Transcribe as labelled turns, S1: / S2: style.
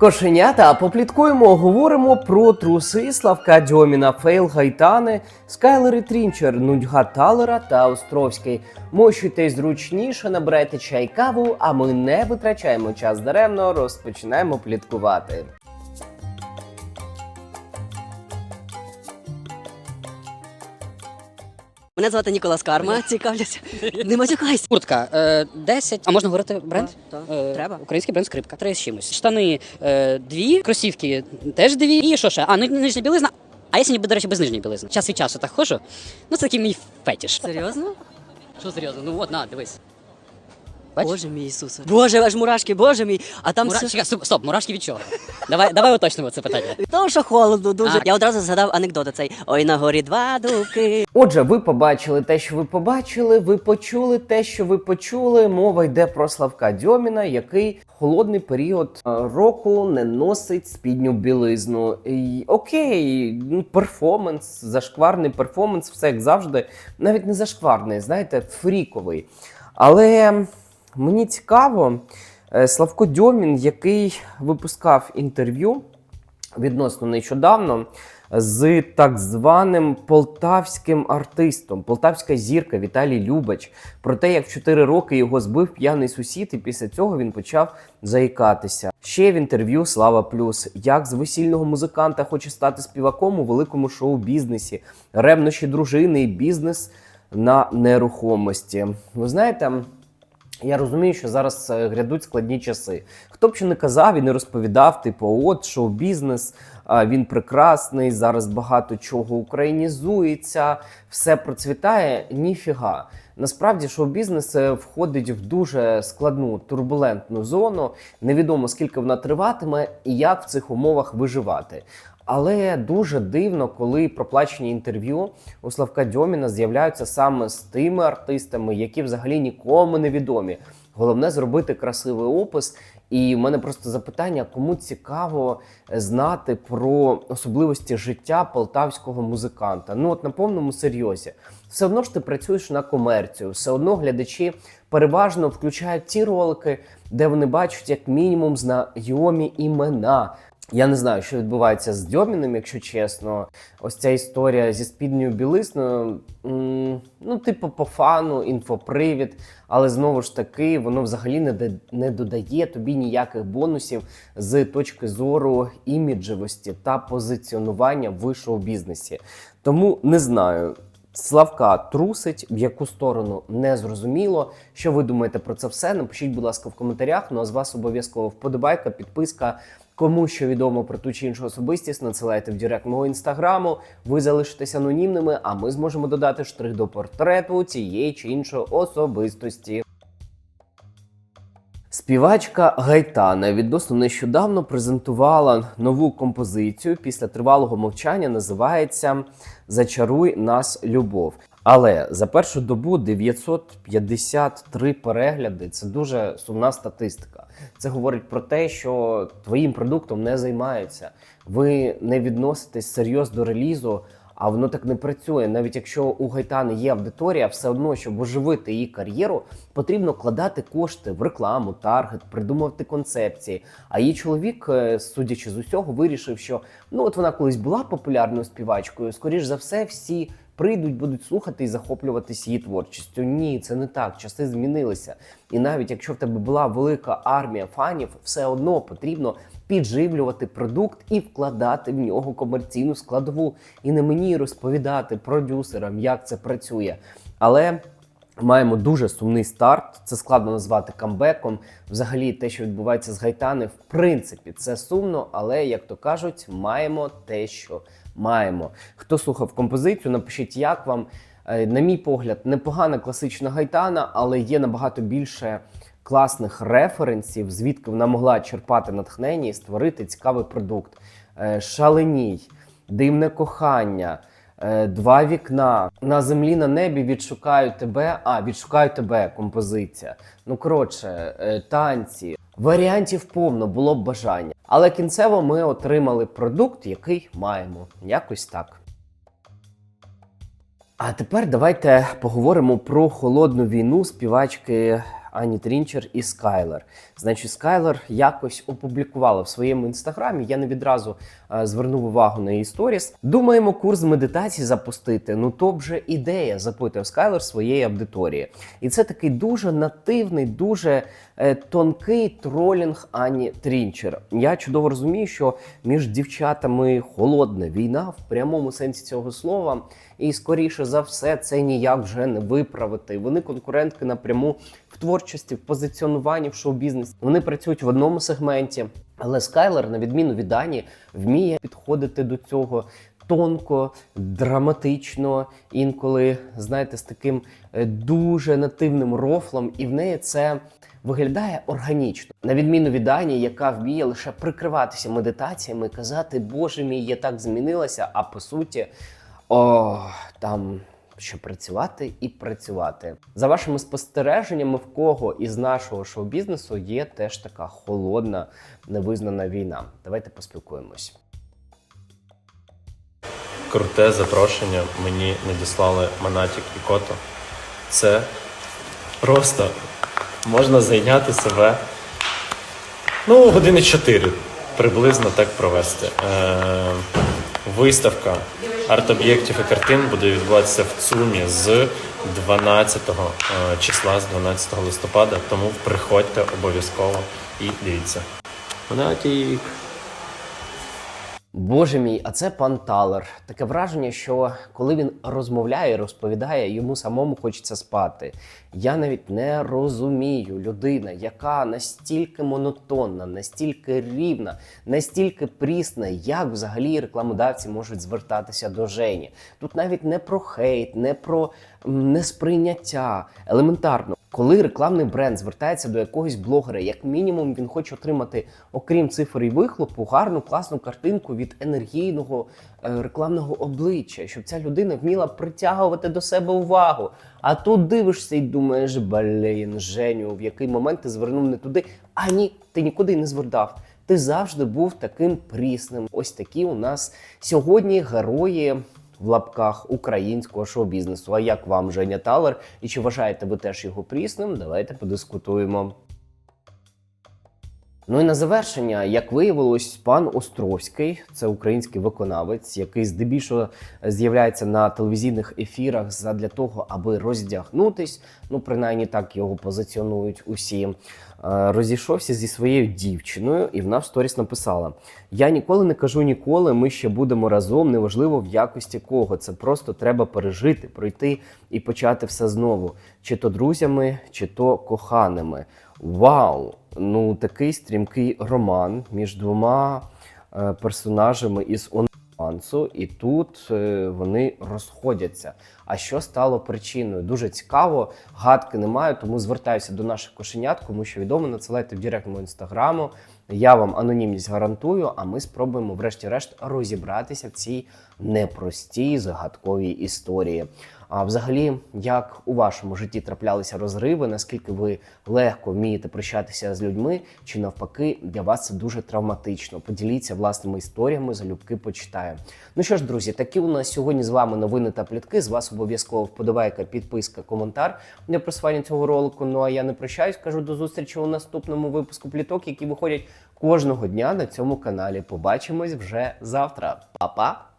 S1: Кошенята, попліткуємо, говоримо про труси Славка Дьоміна, Фейл Гайтани, Скайлери Трінчер, Нудьга Талера та Островський. Мощуйтесь зручніше, набирайте чай каву, а ми не витрачаємо час даремно, розпочинаємо пліткувати.
S2: Мене звати Ніколас Карма, цікавлюся. Не матюкайся.
S3: Куртка е, 10, а можна говорити бренд?
S2: Так,
S3: Е,
S2: треба.
S3: Український бренд скрипка. Три з чимось. Штани е, дві, кросівки теж дві. І що ще? А, ну нижня білизна. А я сьогодні, до речі, без нижньої білизни. Час від часу так ходжу. Ну, це такий мій фетіш.
S2: Серйозно?
S3: Що серйозно? Ну от, на, дивись. Бач?
S2: Боже мій Ісусе. Боже, аж мурашки, боже мій. А там
S3: Мура...
S2: все...
S3: Чекай, стоп, стоп, мурашки від чого? Давай, давай уточнимо це питання.
S2: Тому що холодно дуже.
S3: А.
S2: Я одразу згадав анекдот цей. Ой, на горі два дубки.
S1: Отже, ви побачили те, що ви побачили, ви почули те, що ви почули. Мова йде про Славка Дьоміна, який холодний період е, року не носить спідню білизну. І, окей, ну, перформанс, зашкварний перформанс, все як завжди, навіть не зашкварний, знаєте, фріковий. Але мені цікаво, е, Славко Дьомін, який випускав інтерв'ю відносно нещодавно з так званим полтавським артистом, полтавська зірка Віталій Любач, про те, як в 4 роки його збив п'яний сусід, і після цього він почав заїкатися. Ще в інтерв'ю Слава Плюс, як з весільного музиканта хоче стати співаком у великому шоу-бізнесі, ревнощі дружини і бізнес на нерухомості. Ви знаєте. Я розумію, що зараз е, грядуть складні часи. Хто б що не казав і не розповідав, типу, от шоу-бізнес, він прекрасний, зараз багато чого українізується, все процвітає. Ніфіга. Насправді шоу-бізнес е, входить в дуже складну турбулентну зону. Невідомо скільки вона триватиме і як в цих умовах виживати. Але дуже дивно, коли проплачені інтерв'ю у Славка Дьоміна з'являються саме з тими артистами, які взагалі нікому не відомі. Головне зробити красивий опис. І в мене просто запитання: кому цікаво знати про особливості життя полтавського музиканта? Ну от на повному серйозі, все одно ж ти працюєш на комерцію, все одно глядачі переважно включають ті ролики, де вони бачать як мінімум знайомі імена. Я не знаю, що відбувається з Дьоміним, якщо чесно. Ось ця історія зі спідньою білизною, ну, типу, по фану, інфопривід, але знову ж таки, воно взагалі не, не додає тобі ніяких бонусів з точки зору іміджевості та позиціонування в шоу-бізнесі. Тому не знаю. Славка трусить, в яку сторону не зрозуміло. Що ви думаєте про це все? Напишіть, будь ласка, в коментарях. Ну а з вас обов'язково вподобайка, підписка. Кому що відомо про ту чи іншу особистість, надсилайте в директ мого інстаграму. Ви залишитесь анонімними, а ми зможемо додати штрих до портрету цієї чи іншої особистості. Співачка Гайтана відносно нещодавно презентувала нову композицію після тривалого мовчання. Називається Зачаруй нас любов. Але за першу добу 953 перегляди це дуже сумна статистика. Це говорить про те, що твоїм продуктом не займаються. Ви не відноситесь серйозно до релізу, а воно так не працює. Навіть якщо у Гайтани є аудиторія, все одно, щоб оживити її кар'єру, потрібно кладати кошти в рекламу, таргет, придумувати концепції. А її чоловік, е, судячи з усього, вирішив, що ну от вона колись була популярною співачкою. Скоріш за все, всі прийдуть, будуть слухати і захоплюватись її творчістю. Ні, це не так. Часи змінилися. І навіть якщо в тебе була велика армія фанів, все одно потрібно підживлювати продукт і вкладати в нього комерційну складову. І не мені розповідати продюсерам, як це працює. Але маємо дуже сумний старт. Це складно назвати камбеком. Взагалі, те, що відбувається з Гайтани, в принципі, це сумно, але як то кажуть, маємо те, що маємо. Хто слухав композицію, напишіть, як вам. Е, На мій погляд, непогана класична гайтана, але є набагато більше класних референсів, звідки вона могла черпати натхнення і створити цікавий продукт. Е, Шаленій, димне кохання, е, два вікна. На землі на небі відшукаю тебе. А, відшукаю тебе композиція. Ну коротше, танці. Варіантів повно було б бажання. Але кінцево ми отримали продукт, який маємо. Якось так. А тепер давайте поговоримо про холодну війну співачки Ані Трінчер і Скайлер. Значить, Скайлер якось опублікувала в своєму інстаграмі. Я не відразу е, звернув увагу на її сторіс. Думаємо, курс медитації запустити. Ну то вже ідея, запитує Скайлер своєї аудиторії. І це такий дуже нативний, дуже е, тонкий тролінг Ані Трінчер. Я чудово розумію, що між дівчатами холодна війна в прямому сенсі цього слова. І скоріше за все, це ніяк вже не виправити. Вони конкурентки напряму творчості, в позиціонуванні в шоу-бізнесі. Вони працюють в одному сегменті. Але Скайлер, на відміну від Ані, вміє підходити до цього тонко, драматично, інколи, знаєте, з таким е, дуже нативним рофлом, і в неї це. Виглядає органічно, на відміну від Ані, яка вміє лише прикриватися медитаціями казати, Боже мій, я так змінилася. А по суті, о, там що працювати і працювати. За вашими спостереженнями, в кого із нашого шоу-бізнесу є теж така холодна, невизнана війна. Давайте поспілкуємось.
S4: круте запрошення мені надіслали Монатік і Кото. Це просто можна зайняти себе. Ну, години 4 приблизно так провести. Е, виставка арт-об'єктів і картин буде відбуватися в ЦУМі з 12 е, числа, з 12 листопада. Тому приходьте обов'язково і дивіться. Монатік.
S1: Боже мій, а це пан Талер. Таке враження, що коли він розмовляє, розповідає, йому самому хочеться спати. Я навіть не розумію людина, яка настільки монотонна, настільки рівна, настільки прісна, як взагалі рекламодавці можуть звертатися до Жені. Тут навіть не про хейт, не про несприйняття. Елементарно, коли рекламний бренд звертається до якогось блогера, як мінімум він хоче отримати, окрім цифр і вихлопу, гарну класну картинку від енергійного е, рекламного обличчя, щоб ця людина вміла притягувати до себе увагу. А тут дивишся і думаєш, блін, Женю, в який момент ти звернув не туди. А ні, ти нікуди не звертав. Ти завжди був таким прісним. Ось такі у нас сьогодні герої в лапках українського шоу-бізнесу. А як вам Женя Талер? І чи вважаєте ви теж його прісним? Давайте подискутуємо. Ну і на завершення, як виявилось, пан Островський, це український виконавець, який здебільшого з'являється на телевізійних ефірах задля того, аби роздягнутись. Ну, принаймні так його позиціонують усі. Е, Розійшовся зі своєю дівчиною, і вона в сторіс написала: Я ніколи не кажу ніколи, ми ще будемо разом, неважливо в якості кого. Це просто треба пережити, пройти і почати все знову, чи то друзями, чи то коханими. Вау! Ну такий стрімкий роман між двома е, персонажами із онлансу, і тут е, вони розходяться. А що стало причиною? Дуже цікаво, гадки немає, тому звертаюся до наших кошенят, кому що відомо, надсилайте в директ інстаграму. Я вам анонімність гарантую, а ми спробуємо, врешті-решт, розібратися в цій непростій загадковій історії. А взагалі, як у вашому житті траплялися розриви, наскільки ви легко вмієте прощатися з людьми, чи навпаки, для вас це дуже травматично? Поділіться власними історіями, залюбки почитаю. Ну що ж, друзі, такі у нас сьогодні з вами новини та плітки. З вас обов'язково вподобайка, підписка, коментар для просування цього ролику. Ну а я не прощаюсь, кажу до зустрічі у наступному випуску пліток, які виходять кожного дня на цьому каналі. Побачимось вже завтра. Па-па!